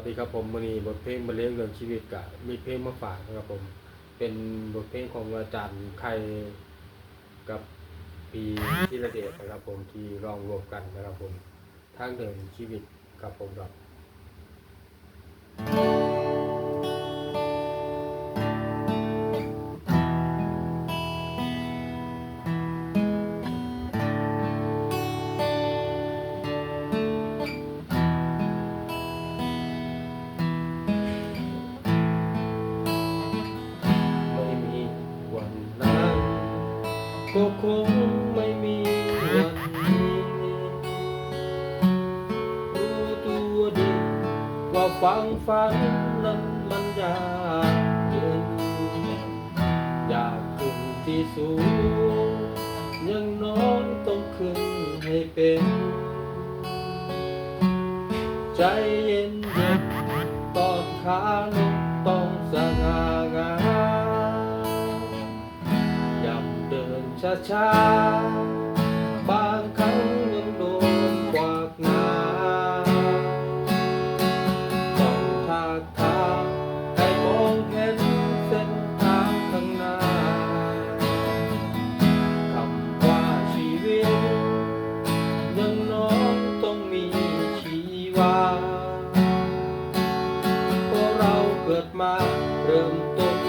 วัสดีครับผมวันนี้บทเพลงบรรเลงเรื่องชีวิตกะมีเพลงมาฝากนะครับผม เป็นบทเพลงของอาจารย์ไข่กับปีธีระเดชนะครับผมที่รองรวมกันนะครับผมทางเดินชีวิตครับผมครับ คงไม่มีวันนี้รู้ตัวดีว่าฟังฝันนั้นมันยากเย็นอยากขึ้นที่สูง ยังน้องต้องขึ้นให้เป็น ใจเย็นเย็นตอนขาลงต้องสง่า ช้าๆบางครั้งยังโดนกวากน้าต้องทากทางให้มองเห็นเส้นทางข้างหน้าคำว่าชีวิตยังน้องต้องมีชีวาเพราะเราเกิดมาเริ่มต้น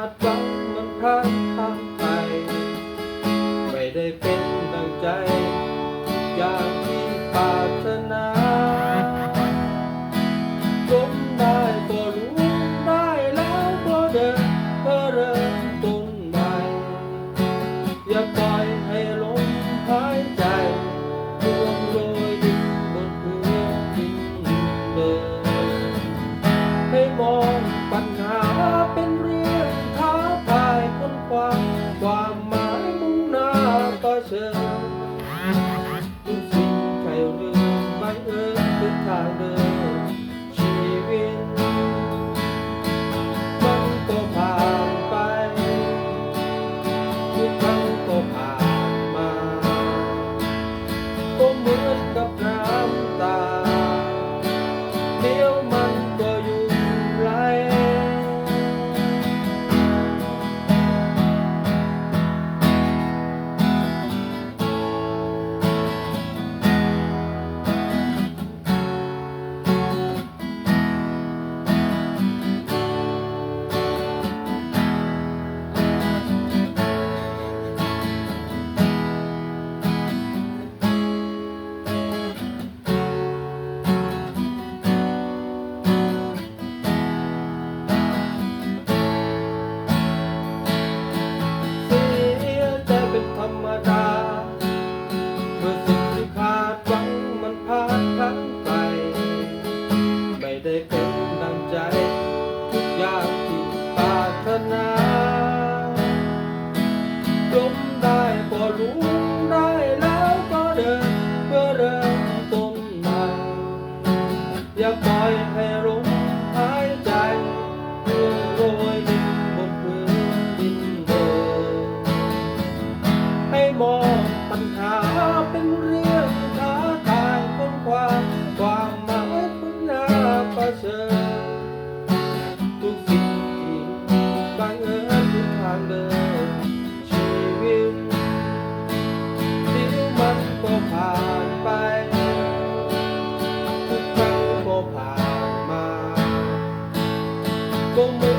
าดหวังมันพลา ความหมายมุ่งหน้าก็เชิญ อยากที่ปรารถนาล้มได้ก็ลุกได้แล้วก็เดินเพื่อเริ่มต้นใหม่อย่าปล่อยให้ลมหายใจเพื่อโรยดินบนพื้นดินเดิมให้มอง palma como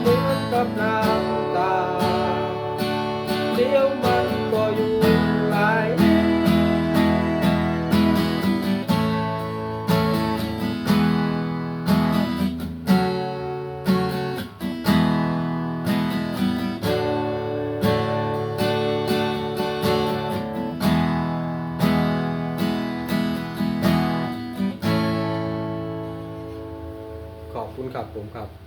เหมือนกับน้ำตาเดี๋ยวมันก็อยู่ไหลขอบคุณครับผมครับ